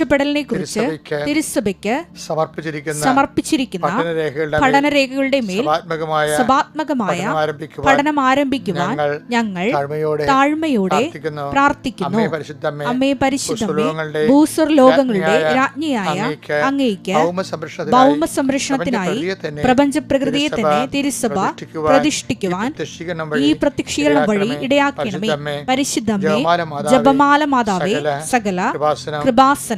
പ്രത്യക്ഷപ്പെടലിനെ കുറിച്ച് തിരുസഭയ്ക്ക് സമർപ്പിച്ചിരിക്കുന്ന പഠനരേഖകളുടെ മേൽ സഭാത്മകമായ പഠനം ആരംഭിക്കുവാൻ ഞങ്ങൾ താഴ്മയോടെ പ്രാർത്ഥിക്കുന്നു. അമ്മയെ പരിശുദ്ധമേ ഭൂസ്വർ ലോകങ്ങളുടെ രാജ്ഞിയായ അങ്ങേക്ക് ഭൗമ സംരക്ഷണത്തിനായി പ്രപഞ്ചപ്രകൃതിയെ തന്നെ പ്രപഞ്ച പ്രകൃതിയെ തന്നെ തിരുസഭ പ്രതിഷ്ഠിക്കുവാൻ ഈ പ്രത്യക്ഷീകരണം വഴി ഇടയാക്കണമേ. പരിശുദ്ധമേ ജപമാല മാതാവേ, സകല സകല കൃപാസനം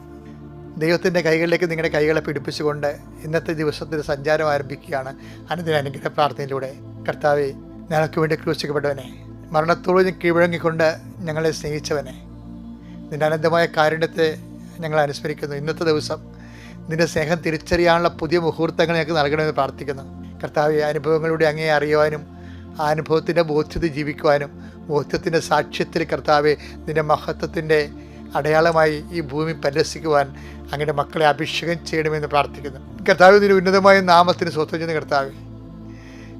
ദൈവത്തിന്റെ കൈകളിലേക്ക് നിങ്ങളുടെ കൈകളെ പിടിപ്പിച്ചുകൊണ്ട് ഇന്നത്തെ ദിവസത്തിന്റെ സഞ്ചാരം ആരംഭിക്കുകയാണ്. അനുദിന അനുഗ്രഹ പ്രാർത്ഥനയിലൂടെ. കർത്താവെ ഞങ്ങൾക്ക് വേണ്ടി ക്രൂശിക്കപ്പെട്ടവനെ മരണത്തോട് കീഴ്വഴങ്ങിക്കൊണ്ട് ഞങ്ങളെ സ്നേഹിച്ചവനെ നിന്റെ അനന്തമായ കാരുണ്യത്തെ ഞങ്ങൾ അനുസ്മരിക്കുന്നു. ഇന്നത്തെ ദിവസം നിന്റെ സ്നേഹം തിരിച്ചറിയാനുള്ള പുതിയ മുഹൂർത്തങ്ങൾ ഞങ്ങൾക്ക് നൽകണമെന്ന് പ്രാർത്ഥിക്കുന്നു. കർത്താവ് അനുഭവങ്ങളിലൂടെ അങ്ങേ അറിയുവാനും ആ അനുഭവത്തിന്റെ ബോധ്യത ജീവിക്കുവാനും ബോധ്യത്തിന്റെ സാക്ഷ്യത്തിൽ കർത്താവെ നിന്റെ മഹത്വത്തിന്റെ അടയാളമായി ഈ ഭൂമി പരിരസിക്കുവാൻ അങ്ങയുടെ മക്കളെ അഭിഷേകം ചെയ്യണമെന്ന് പ്രാർത്ഥിക്കുന്നു. കർത്താവ് നിന്റെ ഉന്നതമായ നാമത്തിന് സ്വസ്ഥം ചെയ്യുന്ന കർത്താവെ.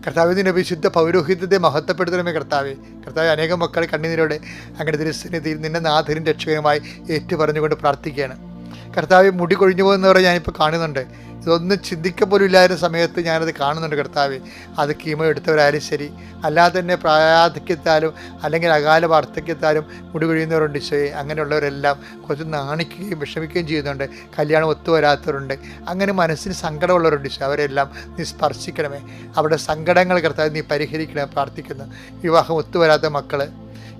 കർത്താവ് നിന്റെ വിശുദ്ധ പൗരോഹിത്യത്തെ മഹത്വപ്പെടുത്തണമേ കർത്താവെ. കർത്താവ് അനേകം മക്കളെ കണ്ണീരോടെ അങ്ങയുടെ തിരുസന്നിധിയിൽ നിന്നെ നാഥരും രക്ഷകനുമായി ഏറ്റു പറഞ്ഞുകൊണ്ട് പ്രാർത്ഥിക്കുകയാണ്. കർത്താവ് മുടി കൊഴിഞ്ഞു പോകുന്നവരെ ഞാനിപ്പോൾ കാണുന്നുണ്ട്. ഇതൊന്നും ചിന്തിക്ക പോലും ഇല്ലായിരുന്ന സമയത്ത് ഞാനത് കാണുന്നുണ്ട് കർത്താവ്. അത് കീമോ എടുത്തവരായാലും ശരി. അല്ലാതെ തന്നെ പ്രായാധിക്യത്താലും അല്ലെങ്കിൽ അകാല വാർദ്ധക്യത്താലും മുടി കൊഴിയുന്നവരുണ്ട് ഈശോയെ. അങ്ങനെയുള്ളവരെല്ലാം കുറച്ച് നാണിക്കുകയും വിഷമിക്കുകയും ചെയ്യുന്നുണ്ട്. കല്യാണം ഒത്തുവരാത്തവരുണ്ട് അങ്ങനെ മനസ്സിന് സങ്കടമുള്ളവരുണ്ട് ഈശോ. അവരെല്ലാം നീ സ്പർശിക്കണമേ. അവരുടെ സങ്കടങ്ങൾ കർത്താവ് നീ പരിഹരിക്കണമേ. പ്രാർത്ഥിക്കുന്നു. വിവാഹം ഒത്തുവരാത്ത മക്കൾ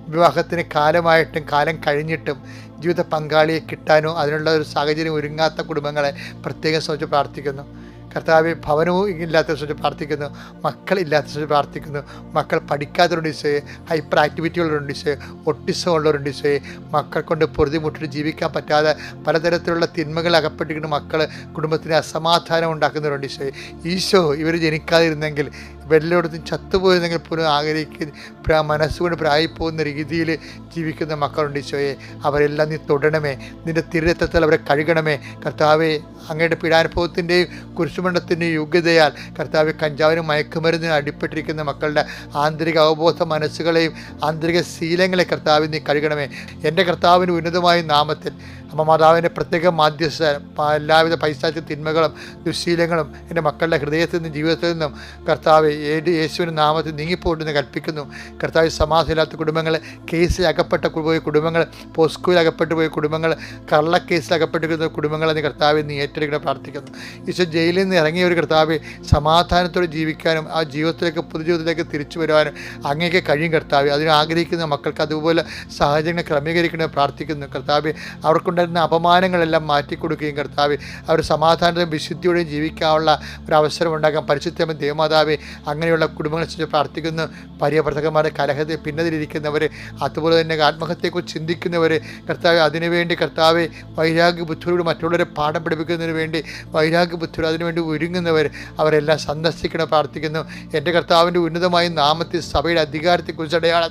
വിവാഹത്തിന് കാലമായിട്ടും കാലം കഴിഞ്ഞിട്ടും ജീവിത പങ്കാളിയെ കിട്ടാനോ അതിനുള്ള ഒരു സാഹചര്യം ഒരുങ്ങാത്ത കുടുംബങ്ങളെ പ്രത്യേകം ശ്രമിച്ച് പ്രാർത്ഥിക്കുന്നു. കർത്താവ് ഭവനവും ഇല്ലാത്ത ശ്രമിച്ച് പ്രാർത്ഥിക്കുന്നു. മക്കൾ ഇല്ലാത്ത ശ്രമിച്ച് പ്രാർത്ഥിക്കുന്നു. മക്കൾ പഠിക്കാത്തവരുണ്ട് ഈശോയെ. ഹൈപ്പർ ആക്ടിവിറ്റി ഉള്ളവരുണ്ട് ഈശോയെ. ഒട്ടിസം ഉള്ളവരുണ്ട് ഈശോയെ. മക്കൾ കൊണ്ട് പൊറുതിമുട്ടിട്ട് ജീവിക്കാൻ പറ്റാതെ പലതരത്തിലുള്ള തിന്മകൾ അകപ്പെട്ടിരിക്കുന്ന മക്കൾ കുടുംബത്തിന് അസമാധാനം ഉണ്ടാക്കുന്നവരുണ്ട് ഈശോയെ. ഈശോ ഇവർ ജനിക്കാതിരുന്നെങ്കിൽ വെല്ലോടത്തും ചത്തുപോയെങ്കിൽ പോലും ആഗ്രഹിക്കുന്ന മനസ്സുകൊണ്ട് പ്രായിപ്പോകുന്ന രീതിയിൽ ജീവിക്കുന്ന മക്കളുണ്ട് ഈശോയെ. അവരെല്ലാം നീ തൊടണമേ. നിന്റെ തിരുരത്തത്തിൽ അവരെ കഴുകണമേ. കർത്താവെ അങ്ങയുടെ പീഡാനുഭവത്തിന്റെയും കുരിശുമണ്ഡത്തിന്റെയും യോഗ്യതയാൽ കർത്താവ് കഞ്ചാവിനും മയക്കുമരുന്നിനും അടിപ്പെട്ടിരിക്കുന്ന മക്കളുടെ ആന്തരിക അവബോധ മനസ്സുകളെയും ആന്തരിക ശീലങ്ങളെ കർത്താവ് നീ കഴുകണമേ. എന്റെ കർത്താവിന്റെ ഉന്നതമായ നാമത്തിൽ അമ്മ മാതാവിന്റെ പ്രത്യേക മാധ്യസ്ഥ എല്ലാവിധ പൈശാചിക തിന്മകളും ദുശീലങ്ങളും എന്റെ മക്കളുടെ ഹൃദയത്തിൽ നിന്നും ജീവിതത്തിൽ നിന്നും കർത്താവ് ഏത് യേശുവിന്റെ നാമത്തിൽ നീങ്ങിപ്പോട്ടെന്ന് കൽപ്പിക്കുന്നു. കർത്താവ് സമാധാനമില്ലാത്ത കുടുംബങ്ങൾ കേസിൽ അകപ്പെട്ട പോയ കുടുംബങ്ങൾ പോസ്കോയിൽ അകപ്പെട്ടു പോയ കുടുംബങ്ങൾ കള്ളക്കേസിൽ അകപ്പെട്ടിരിക്കുന്ന കുടുംബങ്ങളെ നീ കർത്താവ് നീ ഏറ്റെടുക്കണം പ്രാർത്ഥിക്കുന്നു. ഈശോ ജയിലിൽ നിന്ന് ഇറങ്ങിയ ഒരു കർത്താവ് സമാധാനത്തോടെ ജീവിക്കാനും ആ ജീവിതത്തിലേക്ക് പൊതുജീവിതത്തിലേക്ക് തിരിച്ചു വരുവാനും അങ്ങേക്ക് കഴിയും കർത്താവ്. അതിന് ആഗ്രഹിക്കുന്ന മക്കൾക്ക് അതുപോലെ സാഹചര്യങ്ങൾ ക്രമീകരിക്കണമെന്ന് പ്രാർത്ഥിക്കുന്നു. കർത്താവ് അവർക്കുണ്ടായിരുന്ന അപമാനങ്ങളെല്ലാം മാറ്റിക്കൊടുക്കുകയും കർത്താവ് അവർ സമാധാനത്തിലും വിശുദ്ധിയോടെയും ജീവിക്കാനുള്ള ഒരു അവസരം ഉണ്ടാക്കാൻ പരിശുദ്ധമ ദേവമാതാവെ അങ്ങനെയുള്ള കുടുംബങ്ങളെ കുറിച്ച് പ്രാർത്ഥിക്കുന്നു. പര്യവർത്തകന്മാരെ കലഹത്തെ പിന്നതിലിരിക്കുന്നവർ അതുപോലെ തന്നെ ആത്മഹത്യയെക്കുറിച്ച് ചിന്തിക്കുന്നവർ കർത്താവ് അതിനുവേണ്ടി കർത്താവ് വൈരാഗ്യ ബുദ്ധിയോട് മറ്റുള്ളവരെ പാഠം പഠിപ്പിക്കുന്നതിന് വേണ്ടി വൈരാഗ്യ ബുദ്ധിയോട് അതിനുവേണ്ടി ഒരുങ്ങുന്നവർ അവരെല്ലാം സന്ദർശിക്കണം പ്രാർത്ഥിക്കുന്നു. എന്റെ കർത്താവിന്റെ ഉന്നതമായ നാമത്തിൽ സഭയുടെ അധികാരത്തെക്കുറിച്ച് അടയാള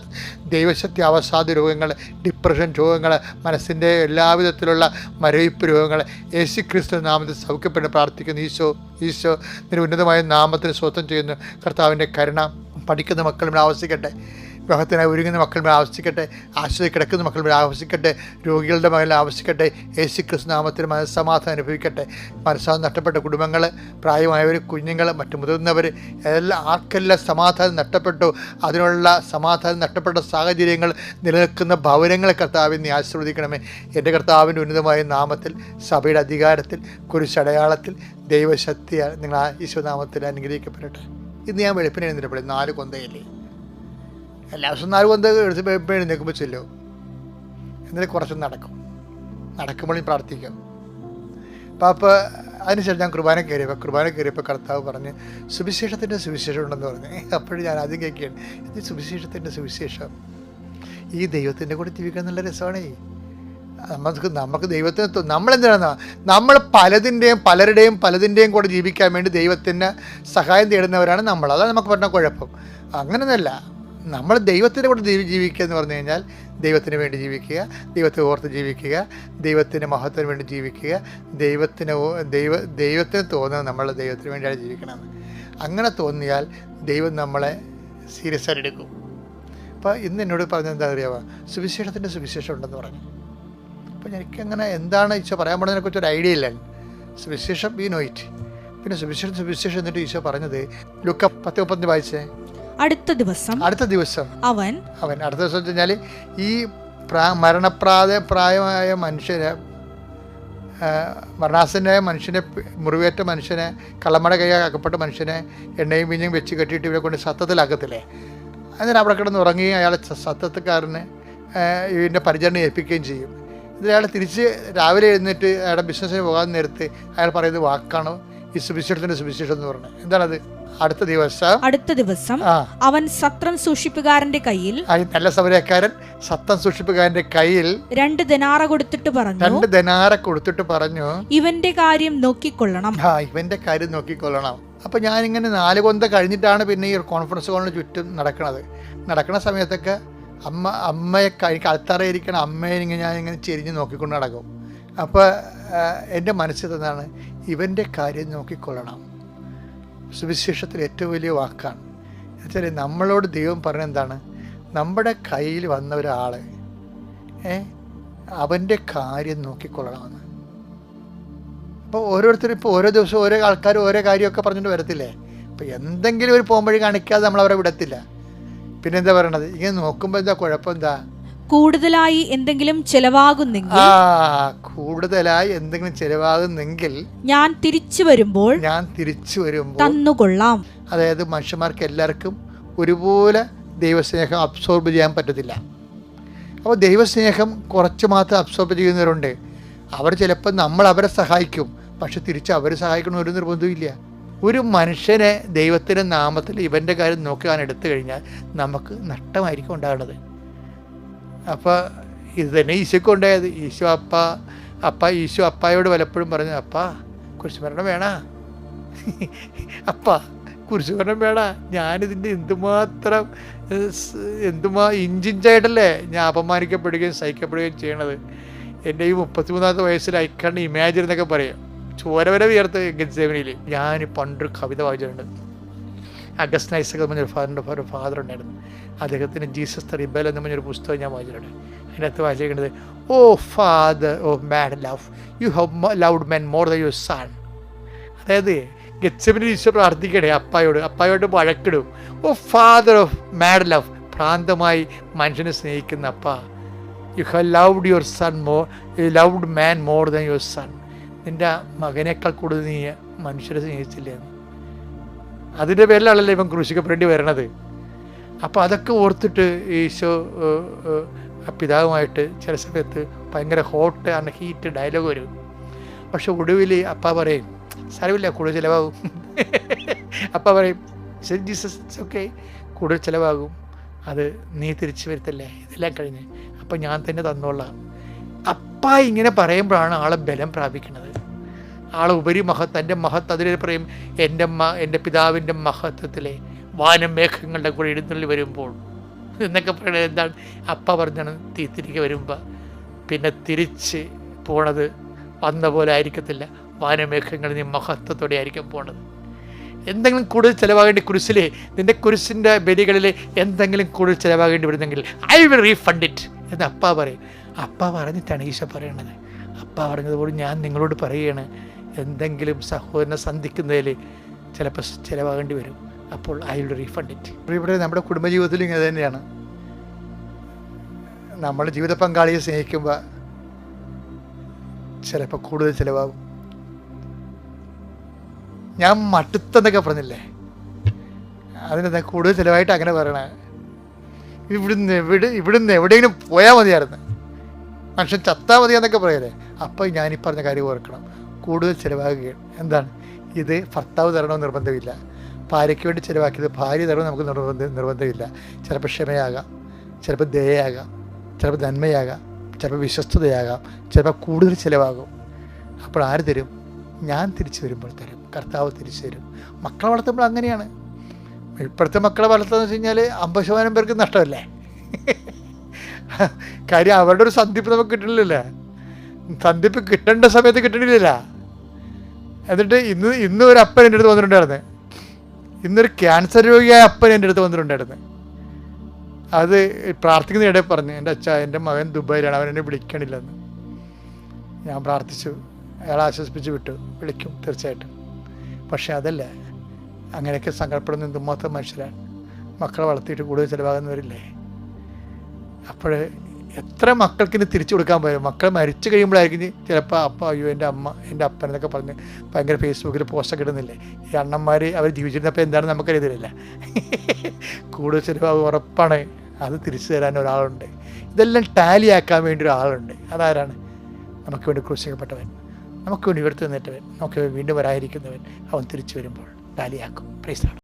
ദൈവശക്തി അവസാദ രോഗങ്ങൾ ഡിപ്രഷൻ രോഗങ്ങൾ മനസ്സിന്റെ എല്ലാവിധത്തിലുള്ള മരവിപ്പ് രോഗങ്ങൾ യേശു ക്രിസ്തു നാമത്തിൽ സൗഖ്യപ്പെട്ട് പ്രാർത്ഥിക്കുന്നു. ഈശോ ഈശോ നിന്റെ ഉന്നതമായ നാമത്തിന് സ്വത്വം ചെയ്യുന്നു. കർത്താവിന്റെ കരുണ പഠിക്കുന്ന മക്കളും ആവശ്യിക്കട്ടെ വിവാഹത്തിനായി ഒരുങ്ങുന്ന മക്കൾ മേൽ ആവശ്യിക്കട്ടെ ആശ്രയി കിടക്കുന്ന മക്കൾ മേൽ ആവശ്യിക്കട്ടെ രോഗികളുടെ മേൽ ആവശ്യിക്കട്ടെ യേശു ക്രിസ്തു നാമത്തിൽ മനസ്സമാധാനം അനുഭവിക്കട്ടെ. മനസ്സാധം നഷ്ടപ്പെട്ട കുടുംബങ്ങൾ പ്രായമായവർ കുഞ്ഞുങ്ങൾ മറ്റു മുതിർന്നവർ എല്ലാ ആർക്കെല്ലാം സമാധാനം നഷ്ടപ്പെട്ടു. അതിനുള്ള സമാധാനം നഷ്ടപ്പെട്ട സാഹചര്യങ്ങൾ നിലനിൽക്കുന്ന ഭവനങ്ങളെ കർത്താവിൽ നീ ആശീർവദിക്കണമേ. എന്റെ കർത്താവിന്റെ ഉന്നതമായ നാമത്തിൽ സഭയുടെ അധികാരത്തിൽ കുരിശടയാളത്തിൽ ദൈവശക്തിയാൽ നിങ്ങൾ ആ ഈശ്വനാമത്തിൽ അനുഗ്രഹിക്കപ്പെടട്ടെ. ഇന്ന് ഞാൻ വെളുപ്പിനെ എഴുന്നേറ്റപ്പോഴേ നാല് കൊന്തയില്ലേ? എല്ലാ ദിവസവും നാല് പന്ത് എടുത്ത് എഴുന്നേക്കുമ്പോൾ ചെല്ലും. എന്നിട്ട് കുറച്ച് നടക്കും. നടക്കുമ്പോഴും പ്രാർത്ഥിക്കാം. അപ്പം അപ്പോൾ അതിനുശേഷം ഞാൻ കുർബാന കയറിയപ്പോൾ കുർബാന കയറിയപ്പോൾ കർത്താവ് പറഞ്ഞ് സുവിശേഷത്തിന്റെ സുവിശേഷം ഉണ്ടെന്ന് പറഞ്ഞു. അപ്പോഴും ഞാൻ ആദ്യം കേൾക്കുകയാണ് ഇത് സുവിശേഷത്തിന്റെ സുവിശേഷം? ഈ ദൈവത്തിന്റെ കൂടെ ജീവിക്കാൻ നല്ല രസമാണേ. നമുക്ക് നമുക്ക് ദൈവത്തിന് നമ്മൾ നമ്മളെന്തിനാണ്? നമ്മൾ പലതിന്റെയും പലരുടെയും പലതിന്റെയും കൂടെ ജീവിക്കാൻ വേണ്ടി ദൈവത്തിന് സഹായം തേടുന്നവരാണ് നമ്മൾ. അതാണ് നമുക്ക് പറഞ്ഞ കുഴപ്പം. അങ്ങനെയൊന്നുമല്ല. നമ്മൾ ദൈവത്തിന്റെ കൂടെ ജീവിക്കുക എന്ന് പറഞ്ഞു കഴിഞ്ഞാൽ ദൈവത്തിന് വേണ്ടി ജീവിക്കുക ദൈവത്തെ ഓർത്ത് ജീവിക്കുക ദൈവത്തിന്റെ മഹത്വത്തിന് വേണ്ടി ജീവിക്കുക ദൈവത്തിന് ദൈവ ദൈവത്തിന് തോന്നുന്നത് നമ്മൾ ദൈവത്തിന് വേണ്ടിയാണ് ജീവിക്കണമെന്ന്. അങ്ങനെ തോന്നിയാൽ ദൈവം നമ്മളെ സീരിയസ് ആയിട്ട് എടുക്കും. അപ്പോൾ ഇന്ന് എന്നോട് പറഞ്ഞത് എന്താ അറിയാമോ സുവിശേഷത്തിന്റെ സുവിശേഷം ഉണ്ടെന്ന് പറഞ്ഞു. അപ്പോൾ എനിക്കങ്ങനെ എന്താണ് ഈശോ പറയാൻ പോകുന്നതിനെ കുറിച്ച് ഒരു ഐഡിയ ഇല്ല. സുവിശേഷം ബി നോയിറ്റ് പിന്നെ സുവിശേഷം സുവിശേഷം എന്നിട്ട് ഈശോ പറഞ്ഞത് ലുക്ക പത്ത് മുപ്പത്തി വായിച്ചേ? അടുത്ത ദിവസം അടുത്ത ദിവസം. അവൻ അവൻ അടുത്ത ദിവസം വെച്ചാൽ ഈ പ്രാ മരണപ്രായ പ്രായമായ മനുഷ്യരെ മരണാസനായ മനുഷ്യനെ മുറിവേറ്റ മനുഷ്യനെ കള്ളമട കൈ അകപ്പെട്ട മനുഷ്യനെ എണ്ണയും പിഞ്ഞും വെച്ച് കെട്ടിയിട്ട് ഇവരെ കൊണ്ട് സത്തത്തിലാക്കത്തില്ലേ അങ്ങനെ അവിടെ കിടന്ന് ഉറങ്ങി അയാളെ സത്തത്തുകാരന് ഇതിന്റെ പരിചരണം ഏൽപ്പിക്കുകയും ചെയ്യും. എന്നിട്ട് അയാൾ തിരിച്ച് രാവിലെ എഴുന്നേറ്റ് അയാളുടെ ബിസിനസ്സിന് പോകാൻ നേരത്ത് അയാൾ പറയുന്നത് വാക്കാണ് ഈ സുവിശേഷത്തിന്റെ സുവിശേഷം എന്ന് പറഞ്ഞത്. എന്താണത്? അടുത്ത ദിവസം അടുത്ത ദിവസം അവൻ സത്രം സൂക്ഷിപ്പുകാരന്റെ കയ്യിൽ നല്ല സമരക്കാരൻ സത്രം സൂക്ഷിപ്പുകാരന്റെ കയ്യിൽ രണ്ട് ദിനാറ കൊടുത്തിട്ട് പറഞ്ഞു രണ്ട് ദനാറ കൊടുത്തിട്ട് പറഞ്ഞു ഇവന്റെ കാര്യം നോക്കിക്കൊള്ളണം. ആ ഇവന്റെ കാര്യം നോക്കിക്കൊള്ളണം. അപ്പോൾ ഞാനിങ്ങനെ നാല് കൊന്ത കഴിഞ്ഞിട്ടാണ് പിന്നെ ഈ കോൺഫറൻസ് ഹോളിന് ചുറ്റും നടക്കുന്നത് നടക്കുന്ന സമയത്തൊക്കെ അമ്മ അമ്മയെ എനിക്ക് അൾത്തറയിരിക്കണ അമ്മയെ ഇങ്ങനെ ഞാൻ ഇങ്ങനെ ചെരിഞ്ഞ് നോക്കിക്കൊണ്ട് നടക്കും. അപ്പോൾ എന്റെ മനസ്സിൽ തന്നാണ് ഇവന്റെ കാര്യം നോക്കിക്കൊള്ളണം. സുവിശേഷത്തിൽ ഏറ്റവും വലിയ വാക്കാണ്. എന്നുവെച്ചാൽ നമ്മളോട് ദൈവം പറഞ്ഞ എന്താണ്? നമ്മുടെ കയ്യിൽ വന്ന ഒരാൾ ഏ അവന്റെ കാര്യം നോക്കിക്കൊള്ളണമെന്ന്. അപ്പോൾ ഓരോരുത്തരും ഇപ്പോൾ ഓരോ ദിവസവും ഓരോ ആൾക്കാർ ഓരോ കാര്യമൊക്കെ പറഞ്ഞിട്ട് വരത്തില്ലേ? അപ്പോൾ എന്തെങ്കിലും ഒരു പോംവഴി കാണിക്കാതെ നമ്മൾ അവരെ വിടത്തില്ല. പിന്നെന്താ പറയണത്? ഇങ്ങനെ നോക്കുമ്പോൾ എന്താ കുഴപ്പം? എന്താ? കൂടുതലായി എന്തെങ്കിലും ചെലവാകുന്നെങ്കിൽ കൂടുതലായി എന്തെങ്കിലും ചെലവാകുന്നെങ്കിൽ ഞാൻ തിരിച്ചു വരുമ്പോൾ ഞാൻ തിരിച്ചു വരുമ്പോൾ തന്നുകൊള്ളാം. അതായത് മനുഷ്യന്മാർക്ക് എല്ലാവർക്കും ഒരുപോലെ ദൈവസ്നേഹം അബ്സോർബ് ചെയ്യാൻ പറ്റത്തില്ല. അപ്പോൾ ദൈവസ്നേഹം കുറച്ച് മാത്രം അബ്സോർബ് ചെയ്യുന്നവരുണ്ട്. അവർ ചിലപ്പോൾ നമ്മൾ അവരെ സഹായിക്കും. പക്ഷെ തിരിച്ച് അവർ സഹായിക്കണ ഒരു നിർബന്ധമില്ല ഒരു മനുഷ്യനെ ദൈവത്തിന്റെ നാമത്തിൽ ഇവന്റെ കാര്യം നോക്കാൻ എടുത്തു കഴിഞ്ഞാൽ നമുക്ക് നഷ്ടമായിരിക്കും ഉണ്ടാകുന്നത്. അപ്പോൾ ഇത് തന്നെ ഈശോയ്ക്ക് ഉണ്ടായത് ഈശോ അപ്പ അപ്പ ഈശോ അപ്പായോട് പലപ്പോഴും പറഞ്ഞു അപ്പ കുരിശുമരണം വേണ? അപ്പ കുരിശുമരണം വേണ? ഞാനിതിന്റെ എന്തുമാത്രം എന്തുമാ ഇഞ്ചിഞ്ചായിട്ടല്ലേ ഞാൻ അപമാനിക്കപ്പെടുകയും സഹിക്കപ്പെടുകയും ചെയ്യണത്. എന്റെ ഈ മുപ്പത്തിമൂന്നാമത്തെ വയസ്സിൽ ഐക്കണ്ട ഇമാജിൻ എന്നൊക്കെ പറയാം. ചോര വരെ വിയർത്ത് ഞാൻ പണ്ടൊരു കവിത വായിച്ചിട്ടുണ്ട്. അഗസ്റ്റ് ഐസക് എന്ന് പറഞ്ഞൊരു ഫാദറിന്റെ ഒരു ഫാദർ ഉണ്ടായിരുന്നു. അദ്ദേഹത്തിന് ജീസസ് ദ റിബൽ എന്ന് പറഞ്ഞൊരു പുസ്തകം ഞാൻ വായിച്ചിട്ടുണ്ട്. അതിനകത്ത് വായിച്ചിരിക്കുന്നത് O Father O mad love you have loved men more the your son അതായത് ഗെറ്റ്സമിന് ഈശോ പ്രാർത്ഥിക്കണേ അപ്പായോട് അപ്പായോട് വഴക്കിടും. O Father of mad love ഭ്രാന്തമായി മനുഷ്യനെ സ്നേഹിക്കുന്ന അപ്പ you have loved your son more you loved man more than your son നിന്റെ മകനേക്കാൾ കൂടുതൽ നീ മനുഷ്യരെ സ്നേഹിച്ചില്ലേ. അതിന്റെ പേരിലാണല്ലോ ഇവൻ ക്രൂശിക്കപ്പെടേണ്ടി വരണത്. അപ്പോൾ അതൊക്കെ ഓർത്തിട്ട് ഈശോ പിതാവുമായിട്ട് ചില സമയത്ത് ഭയങ്കര ഹോട്ട് ആൻഡ് ഹീറ്റ് ഡയലോഗ് വരും. പക്ഷെ ഒടുവിൽ അപ്പ പറയും സാരമില്ല കൂടുതൽ ചിലവാകും. അപ്പ പറയും ശരി ജീസസ് ഓക്കെ കൂടുതൽ ചിലവാകും. അത് നീ തിരിച്ചു വരുത്തല്ലേ? ഇതെല്ലാം കഴിഞ്ഞ്. അപ്പം ഞാൻ തന്നെ തന്നോളാം. അപ്പ ഇങ്ങനെ പറയുമ്പോഴാണ് ആളെ ബലം പ്രാപിക്കുന്നത്. ആളെ ഉപരി മഹത്ത് എന്റെ മഹത്ത് അതിലെ പറയും എന്റെ മ എന്റെ പിതാവിന്റെ മഹത്വത്തിലെ വാനമേഘങ്ങളുടെ കൂടെ എഴുന്നള്ളി വരുമ്പോൾ എന്നൊക്കെ പറയുന്നത് എന്താണ്? അപ്പ പറഞ്ഞാണ് തീ തിരികെ വരുമ്പോൾ പിന്നെ തിരിച്ച് പോണത് വന്ന പോലെ ആയിരിക്കത്തില്ല. വാനമേഘങ്ങളിൽ നീ മഹത്വത്തോടെ ആയിരിക്കും പോണത്. എന്തെങ്കിലും കൂടുതൽ ചിലവാകേണ്ടി കുരിശിലെ നിന്റെ കുരിശിന്റെ ബലികളിൽ എന്തെങ്കിലും കൂടുതൽ ചിലവാകേണ്ടി വരുന്നെങ്കിൽ ഐ വിൽ റീഫണ്ട് ഇറ്റ് എന്ന് അപ്പ പറയും. അപ്പ പറഞ്ഞിട്ടാണ് ഈശോ പറയണത്. അപ്പ പറഞ്ഞതുപോലെ ഞാൻ നിങ്ങളോട് പറയുകയാണ് എന്തെങ്കിലും സഹോദരനെ സന്ധിക്കുന്നതിൽ ചിലപ്പോൾ ചിലവാകേണ്ടി വരും. അപ്പോൾ ഐ വിൽ റീഫണ്ട് ഇറ്റ് ഇവിടെ നമ്മുടെ കുടുംബജീവിതത്തിലും ഇങ്ങനെ തന്നെയാണ്. നമ്മൾ ജീവിത പങ്കാളിയെ സ്നേഹിക്കുമ്പോൾ ചിലപ്പോൾ കൂടുതൽ ചിലവാകും. ഞാൻ മട്ടുത്തെന്നൊക്കെ പറഞ്ഞില്ലേ? അതിനെന്താ കൂടുതൽ ചിലവായിട്ട് അങ്ങനെ പറയണേ? ഇവിടുന്ന് എവിടെ ഇവിടുന്ന് എവിടെയെങ്കിലും പോയാൽ മതിയായിരുന്നു. മനുഷ്യൻ ചത്താൽ മതി എന്നൊക്കെ പറയല്ലേ? അപ്പോൾ ഞാൻ പറഞ്ഞ കാര്യം ഓർക്കണം. കൂടുതൽ ചിലവാകുകയാണ് എന്താണ്? ഇത് ഭർത്താവ് തരണമെന്ന് നിർബന്ധമില്ല. ഭാര്യയ്ക്ക് വേണ്ടി ചിലവാക്കിയത് ഭാര്യ തരണം നമുക്ക് നിർബന്ധ നിർബന്ധമില്ല. ചിലപ്പോൾ ക്ഷമയാകാം ചിലപ്പോൾ ദയയാകാം ചിലപ്പോൾ നന്മയാകാം ചിലപ്പോൾ വിശ്വസ്തതയാകാം ചിലപ്പോൾ കൂടുതൽ ചിലവാകും. അപ്പോൾ ആര് തരും? ഞാൻ തിരിച്ചു വരുമ്പോൾ തരും. കർത്താവ് തിരിച്ചു തരും. മക്കളെ വളർത്തുമ്പോൾ അങ്ങനെയാണ്. ഇപ്പോഴത്തെ മക്കളെ വളർത്തുന്നത് വെച്ച് കഴിഞ്ഞാൽ അമ്പത് ശതമാനം പേർക്ക് നഷ്ടമല്ലേ? കാര്യം അവരുടെ ഒരു സന്ധിപ്പ് നമുക്ക് കിട്ടണില്ലല്ലോ സന്ധിപ്പ് കിട്ടേണ്ട സമയത്ത് കിട്ടണില്ല എന്നിട്ട് ഇന്ന് ഇന്ന് ഒരു അപ്പൻ എന്റെ അടുത്ത് വന്നിട്ടുണ്ടായിരുന്നു. ഇന്നൊരു ക്യാൻസർ രോഗിയായ അപ്പൻ എന്റെ അടുത്ത് വന്നിട്ടുണ്ടായിരുന്നു. അത് പ്രാർത്ഥിക്കുന്ന ഇടയിൽ പറഞ്ഞു എന്റെ അച്ഛ എന്റെ മകൻ ദുബായിലാണ് അവൻ എന്നെ വിളിക്കണില്ലെന്ന്. ഞാൻ പ്രാർത്ഥിച്ചു അയാൾ ആശ്വസിപ്പിച്ച് വിട്ടു വിളിക്കും തീർച്ചയായിട്ടും. പക്ഷേ അതല്ല അങ്ങനെയൊക്കെ സങ്കടപ്പെടുന്ന എന്തുമാത്രം മനുഷ്യരാണ്. മക്കളെ വളർത്തിയിട്ട് കൂടുതൽ ചിലവാകുന്നവരില്ലേ? അപ്പോൾ എത്ര മക്കൾക്ക് ഇനി തിരിച്ചു കൊടുക്കാൻ പറ്റും? മക്കൾ മരിച്ചു കഴിയുമ്പോഴായിരിക്കും ചിലപ്പോൾ അപ്പ അയ്യോ എന്റെ അമ്മ എന്റെ അപ്പൻ എന്നൊക്കെ പറഞ്ഞ് ഭയങ്കര ഫേസ്ബുക്കിൽ പോസ്റ്റൊക്കെ ഇടുന്നില്ലേ? ഈ അണ്ണന്മാർ അവർ ജീവിച്ചിരുന്നപ്പോൾ എന്താണെന്ന് നമുക്കറിയത്തില്ല കൂടുതൽ ചിലവാകും ഉറപ്പാണ്. അത് തിരിച്ചു തരാൻ ഒരാളുണ്ട്. ഇതെല്ലാം ടാലി ആക്കാൻ വേണ്ടി ഒരാളുണ്ട്. അതാരാണ്? നമുക്ക് വേണ്ടി ക്രൂശിക്കപ്പെട്ടവൻ. നമുക്ക് വേണ്ടി ഉയർത്തി നിന്നിട്ടവൻ. നമുക്ക് വീണ്ടും വരാതിരിക്കുന്നവൻ അവൻ തിരിച്ചു വരുമ്പോൾ ടാലിയാക്കും പ്രൈസാണ്